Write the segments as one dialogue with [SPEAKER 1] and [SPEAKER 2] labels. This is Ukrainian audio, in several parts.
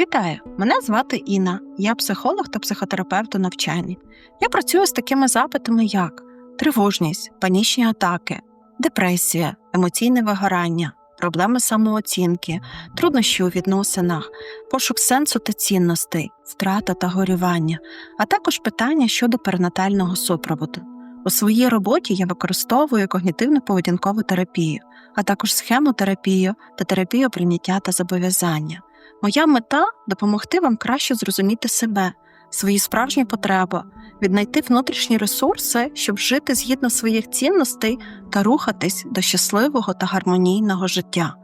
[SPEAKER 1] Вітаю! Мене звати Інна. Я психолог та психотерапевт у навчанні. Я працюю з такими запитами, як тривожність, панічні атаки, депресія, емоційне вигорання, проблеми самооцінки, труднощі у відносинах, пошук сенсу та цінностей, втрата та горювання, а також питання щодо перинатального супроводу. У своїй роботі я використовую когнітивно-поведінкову терапію, а також схемотерапію та терапію прийняття та зобов'язання. Моя мета допомогти вам краще зрозуміти себе, свої справжні потреби, віднайти внутрішні ресурси, щоб жити згідно своїх цінностей та рухатись до щасливого та гармонійного життя.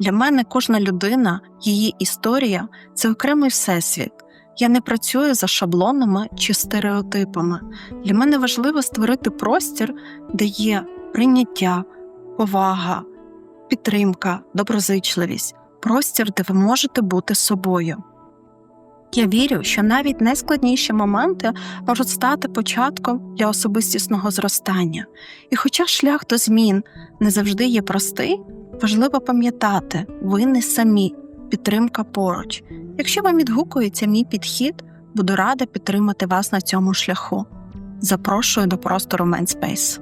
[SPEAKER 1] Для мене кожна людина, її історія це окремий всесвіт. Я не працюю за шаблонами чи стереотипами. Для мене важливо створити простір, де є прийняття, повага, підтримка, доброзичливість простір, де ви можете бути собою. Я вірю, що навіть найскладніші моменти можуть стати початком для особистісного зростання. І хоча шлях до змін не завжди є простий, важливо пам'ятати, ви не самі, підтримка поруч. Якщо вам відгукується мій підхід, буду рада підтримати вас на цьому шляху. Запрошую до простору Менспейс.